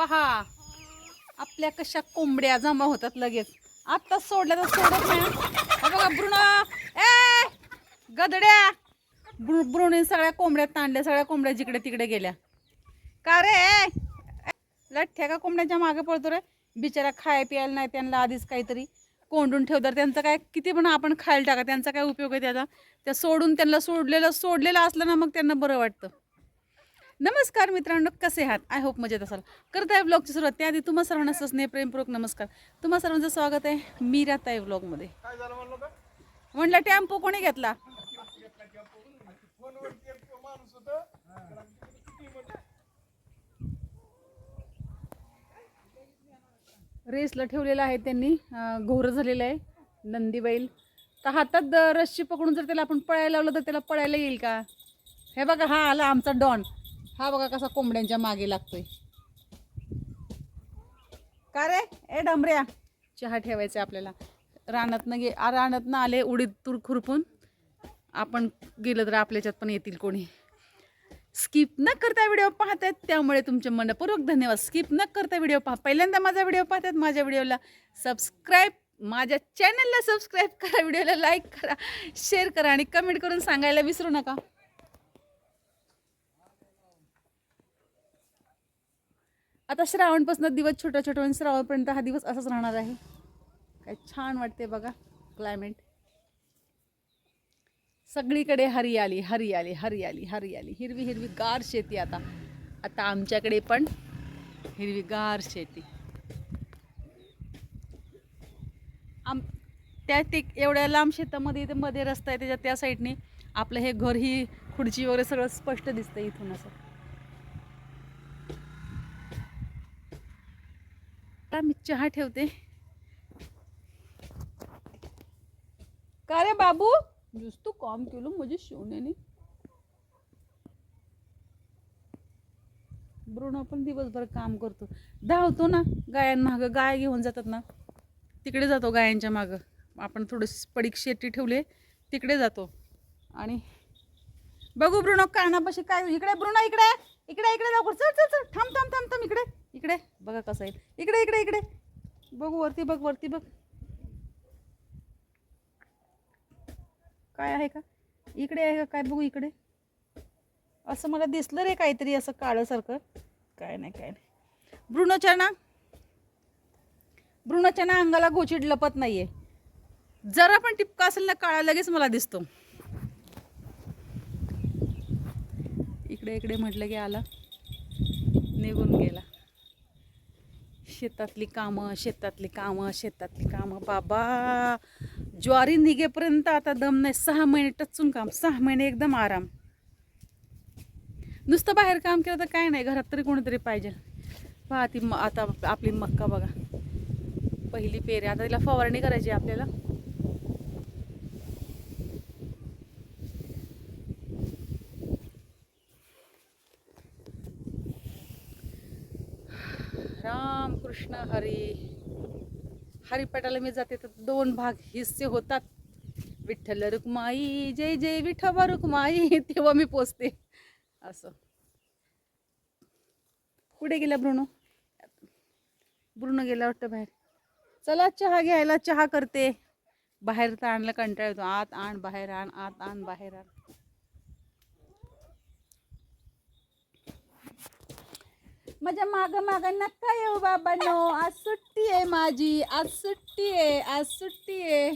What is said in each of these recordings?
पहा. आपल्या कशा कोंबड्या जमा होतात लगेच. आत्ताच सोडल्या तर सोडत नाही. बघा ब्रुण. ए गदड्या. ब्रु सगळ्या कोंबड्या ताणल्या सगळ्या कोंबड्या जिकडे तिकडे गेल्या. का रे? लठ्ठ्या का कोंबड्याच्या मागे पळतो रे? बिचारा खाय प्यायला नाही त्यांना आधीच काहीतरी कोंडून ठेवतात. त्यांचं काय किती पण आपण खायला टाका. त्यांचा काय उपयोग आहे त्याचा? त्या सोडून त्यांना सोडलेलं सोडलेलं असलं ना मग त्यांना बरं वाटतं. नमस्कार मित्रांनो कसे आहात? आय होप मजेत असाल. करत आहे ब्लॉगची सुरुवात. त्याआधी तुम्हा सर्वांना स्नेह प्रेमपूर्वक नमस्कार. तुम्हा सर्वांचं स्वागत आहे मी राहत आहे ब्लॉगमध्ये म्हणलं टेम्पो कोणी घेतला? रेसला ठेवलेलं आहे त्यांनी. घोरं झालेलं आहे नंदी बैल तर हातात रस्सी पकडून जर त्याला आपण पळायला लावलं तर त्याला पळायला येईल का? हे बघा हा आला आमचा डॉन. हा बघा कसा कोंबड्यांच्या मागे लागतोय. का रे? ए डमऱ्या. चहा ठेवायचा आपल्याला. रानातनं गे रानातनं आले उडीद तूर खुरपून. आपण गेलं तर आपल्याच्यात पण येतील कोणी. स्किप न करता व्हिडिओ पाहतायत त्यामुळे तुमचे मनपूर्वक धन्यवाद. स्किप न करता व्हिडिओ पहा. पहिल्यांदा माझा व्हिडिओ पाहतात माझ्या व्हिडिओला सबस्क्राईब माझ्या चॅनलला सबस्क्राईब करा व्हिडिओला लाईक करा शेअर करा आणि कमेंट करून सांगायला विसरू नका. आता श्रावणपासून दिवस छोटा छोटा आणि श्रावणपर्यंत हा दिवस असाच राहणार आहे. काय छान वाटते बघा क्लायमेट सगळीकडे हरियाली हरियाली हरियाली हरियाली. हिरवी हिरवी गार शेती आता. आता आमच्याकडे पण हिरवीगार शेती. आम त्या ते एवढ्या लांब शेतामध्ये इथे मध्ये रस्ता आहे त्याच्या त्या साईडने आपलं हे घर ही खुर्ची वगैरे सगळं स्पष्ट दिसतं इथून असं आता मी चहा ठेवते. का रे बाबू? नुसतं काम केलो म्हणजे शिवण्याने ब्रुनो पण दिवसभर काम करतो. धावतो ना गायांमागं गाय घेऊन जातात ना तिकडे जातो गायांच्या मागं. आपण थोडंसं पडीक शेती ठेवले तिकडे जातो. आणि बघू ब्रुनो कानापाशी काय इकडे ब्रुण इकडे. इकडे इकडे लवकर चल चल चल. थांब थांब थांब थांब. इकडे इकडे. बघा कसं आहे. इकडे इकडे इकडे. बघू वरती बघ वरती बघ. काय आहे का? इकडे आहे का? काय बघू इकडे? असं मला दिसलं रे काहीतरी असं काळंसारखं. काय नाही काय नाही. भ्रूणचना ना ना अंगाला गोचिड लपत नाहीये. जरा पण टिपका असेल ना काळा लगेच मला दिसतो. इकडे इकडे म्हटलं की आला. निघून गेला. शेतातली कामं शेतातली कामं शेतातली कामं. बाबा ज्वारी निघेपर्यंत आता दम नाही. सहा महिने टचून काम. सहा महिने एकदम आराम. नुसतं बाहेर काम केलं तर काय नाही. घरात तरी कोणीतरी पाहिजे. पहा ती आता आपली मक्का बघा. पहिली पेरे. आता तिला फवारणी करायची आहे आपल्याला. रामकृष्ण हरी हरिपाठाला मी जाते. तर दोन भाग हिस्से होतात. विठ्ठल रुक्माई जय जय विठ्ठबा रुक्माई तेव्हा मी पोचते. असं. कुठे गेला ब्रुनो. ब्रुनो गेला वाटतं बाहेर. चला चहा घ्यायला चहा करते. बाहेर तर आणलं कंटाळा येतो. आत आण बाहेर आण आत आण बाहेर आण. माझ्या माग माग नका येऊ बाबांनो. आज सुट्टी आहे माझी. आज सुट्टी आहे. आज सुट्टी आहे.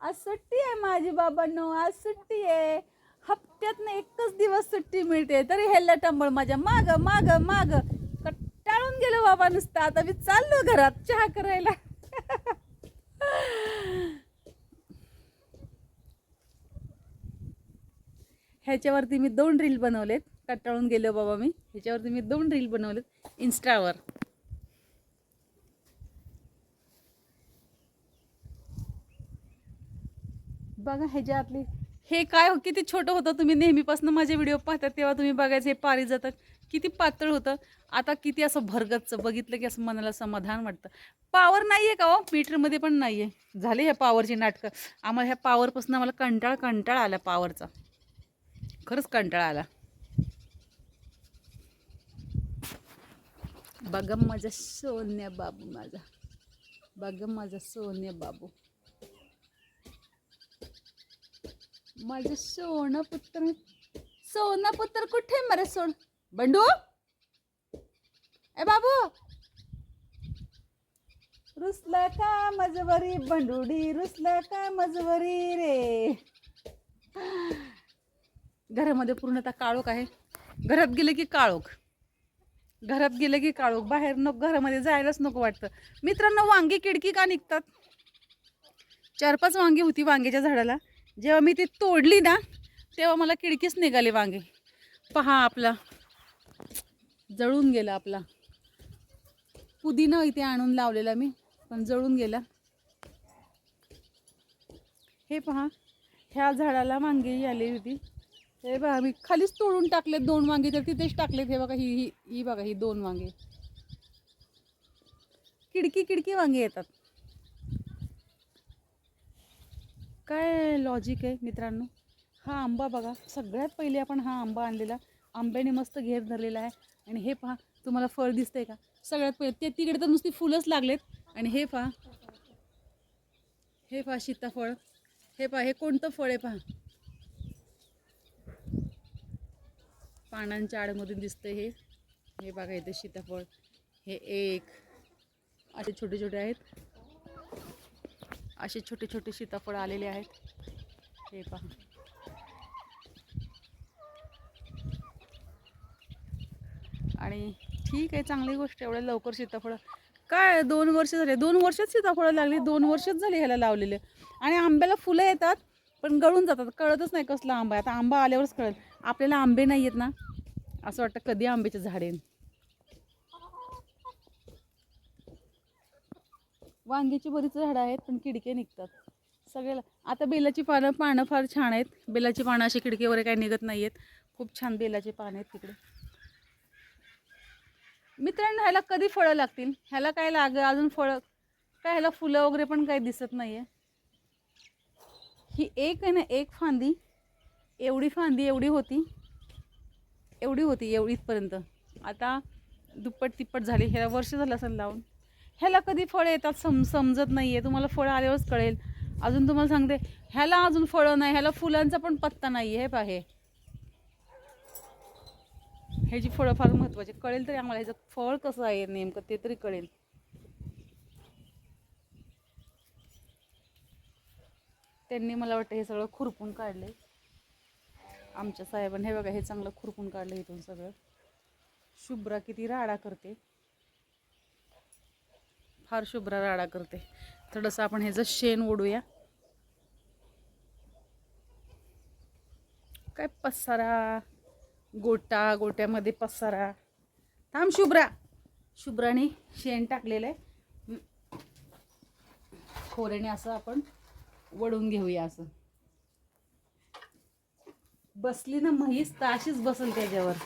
आज सुट्टी आहे माझी बाबांनो. आज सुट्टी आहे. हप्त्यातनं एकच दिवस सुट्टी मिळते. तरी हेल्ला टंबळ माझ्या माग माग माग. कट्टाळून गेलो बाबा नुसतं. आता मी चाललो घरात चहा करायला. ह्याच्यावरती मी दोन रील बनवलेत. कंटाळून गेलो बाबा मी. ह्याच्यावरती मी दोन रील बनवलेत. इन्स्टावर बघा ह्याच्यातली हे काय हो? किती छोटं होतं तुम्ही नेहमीपासून माझे व्हिडिओ पाहतात तेव्हा तुम्ही बघायचे हे पारी जातात किती पातळ होतं. आता किती असं भरगतचं बघितलं की असं मनाला समाधान वाटतं. पावर नाही आहे का हो? मीटरमध्ये पण नाही आहे झाले ह्या पावरची नाटकं. आम्हाला ह्या पावरपासून आम्हाला कंटाळ कंटाळा आला पावरचा खरंच कंटाळा आला. बघा माझा सोन्या बाबू माझा. बघा माझा सोन्या बाबू. माझं सोनं पुत्र सोना पुत्र कुठे मरे सोन? बंडू? ए बाबू! रुसला का मजवरी बंडुडी? रुसला का मजवरी रे? घरामध्ये पूर्णतः काळोख आहे. घरात गेले की काळोख. घरात गेलं की काळोख बाहेर नको घरामध्ये जायलाच नको वाटतं. मित्रांनो वांगी किडकी का निघतात? चार पाच वांगी होती वांग्याच्या झाडाला. जेव्हा मी ती तोडली ना तेव्हा मला किडकीच निघाली वांगे. पहा आपला. जळून गेला आपला. पुदिना इथे आणून लावलेला मी पण जळून गेला. हे पहा ह्या झाडाला वांगी आली होती. हे बघा मी खालीच तोडून टाकलेत दोन वांगे तर तिथेच टाकलेत. हे बघा ही ही ही बघा ही दोन वांगे. किडकी किडकी वांगे येतात. काय लॉजिक आहे मित्रांनो? हा आंबा बघा सगळ्यात पहिले आपण हा आंबा आणलेला. आंब्याने मस्त घेर धरलेला आहे. आणि हे पहा तुम्हाला फळ दिसतंय का? सगळ्यात पहिले ते तिकडे तर नुसती फुलंच लागलेत. आणि हे पहा हे पहा सीताफळ. हे पहा हे कोणतं फळ आहे पहा. पानांच्या आडमधून दिसतंय हे. हे बघा इथे सीताफळ. हे एक. असे छोटे छोटे आहेत. असे छोटे छोटे सीताफळ आलेले आहेत. हे पहा. आणि ठीक आहे चांगली गोष्ट एवढ्या लवकर सीताफळ. काय दोन वर्ष झाले. दोन वर्षात सीताफळं लागली. दोन वर्षच झाली ह्याला लावलेले. आणि आंब्याला फुलं येतात पण गळून जातात. कळतच नाही कसला आंबा आहे. आता आंबा आल्यावरच कळेल. आपल्याला आंबे नाही आहेत ना. असं वाटतं कधी आंब्याचे झाडे वांग्याची बरीच झाडं आहेत पण किडके निघतात. सगळ्याला आता बेलाची पानं पानं फार छान आहेत. बेलाची पानं अशी खिडकी वगैरे काही निघत नाही आहेत. खूप छान बेलाची पानं आहेत तिकडे. मित्रांनो ह्याला कधी फळं लागतील? ह्याला काय लाग अजून फळं काय ह्याला फुलं वगैरे पण काही दिसत नाही आहे ही एक आहे ना एक फांदी. एवढी फांदी एवढी होती. एवढी होती एवढी इथपर्यंत आता दुप्पट तिप्पट झाली. ह्याला वर्ष झालं असेल लावून. ह्याला कधी फळं येतात सम समजत नाही आहे तुम्हाला फळं आल्यावरच कळेल. अजून तुम्हाला सांगते ह्याला अजून फळं नाही. ह्याला फुलांचा पण पत्ता नाही आहे हे पाहे ह्याची फळं फार महत्त्वाची कळेल तरी आम्हाला ह्याचं फळ कसं आहे नेमकं ते तरी कळेल. त्यांनी मला वाटतं हे सगळं खुरपून काढले आमच्या साहेबांनी हे बघा हे चांगलं खुरपून काढलं इथून सगळं. शुभ्रा किती राडा करते. फार शुभ्रा राडा करते. थोडंसं आपण ह्याचं शेण ओढूया. काय पसारा? गोटा गोट्यामध्ये पसारा. थांब शुभ्रा. शुभ्राने शेण टाकलेलं आहे. खोऱ्याने असं आपण वडून घेऊया असं. बसली ना म्हैस तर अशीच बसल त्याच्यावर.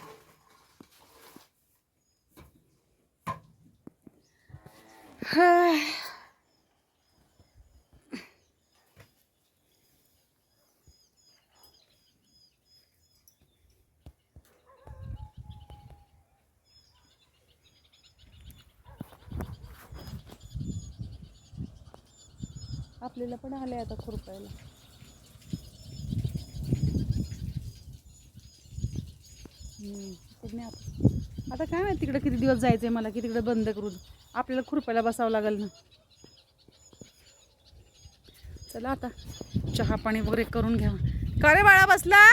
आपल्याला पण आले आता खुरपायला. हम्म, नाही आता आता काय माहिती तिकडे किती दिवस जायचंय मला की तिकडे बंद करून. आपल्याला खुरपायला बसावं लागेल ना. चला आता चहा पाणी वगैरे करून घ्या का रे बाळा बसला?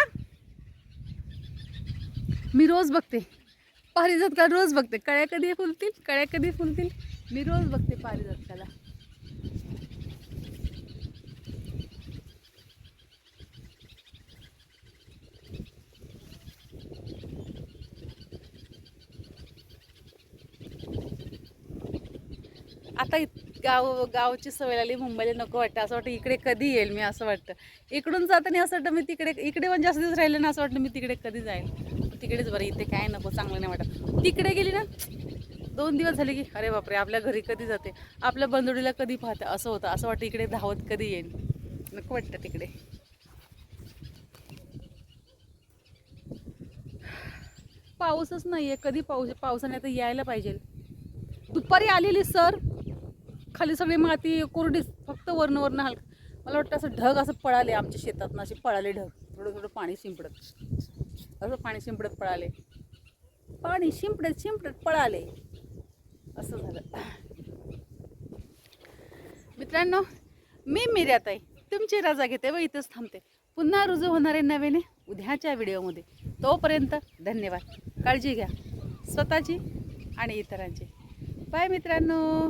मी रोज बघते. पारिजातका रोज बघते. कळ्या कधी फुलतील? कळ्या कधी फुलतील? मी रोज बघते पारिजातकाला आता इत- गाव गावची सवय लागली मुंबईला नको वाटतं. असं वाटतं इकडे कधी येईल मी असं वाटतं. इकडून जाताना असं वाटतं मी तिकडे इकडे पण जास्त दिवस राहिले ना असं वाटतं मी तिकडे कधी जाईल. तिकडेच बरं इथे काय नको चांगलं नाही वाटत. तिकडे गेली ना दोन दिवस झाले की अरे बापरे आपल्या घरी कधी जाते? आपल्या बंदोडीला कधी पाहते? असं होतं असं वाटतं इकडे धावत कधी येईल नको वाटतं तिकडे. पाऊसच नाही आहे कधी पाऊस पावसाने आता यायला पाहिजे. दुपारी आलेली सर. खाली सगळी माती कोरडी फक्त वर्ण वर्ण हलक. मला वाटतं असं ढग असं पळाले आमच्या शेतातनं असे पळाले ढग. थोडं थोडं पाणी शिंपडत. असं पाणी शिंपडत पळाले. पाणी शिंपडत शिंपडत पळाले. असं झालं. मित्रांनो मी मिर्याताई. तुमची रजा घेते व इथंच थांबते. पुन्हा रुजू होणारे नव्याने उद्याच्या व्हिडिओमध्ये. तोपर्यंत धन्यवाद. काळजी घ्या. स्वतःची आणि इतरांची. बाय मित्रांनो.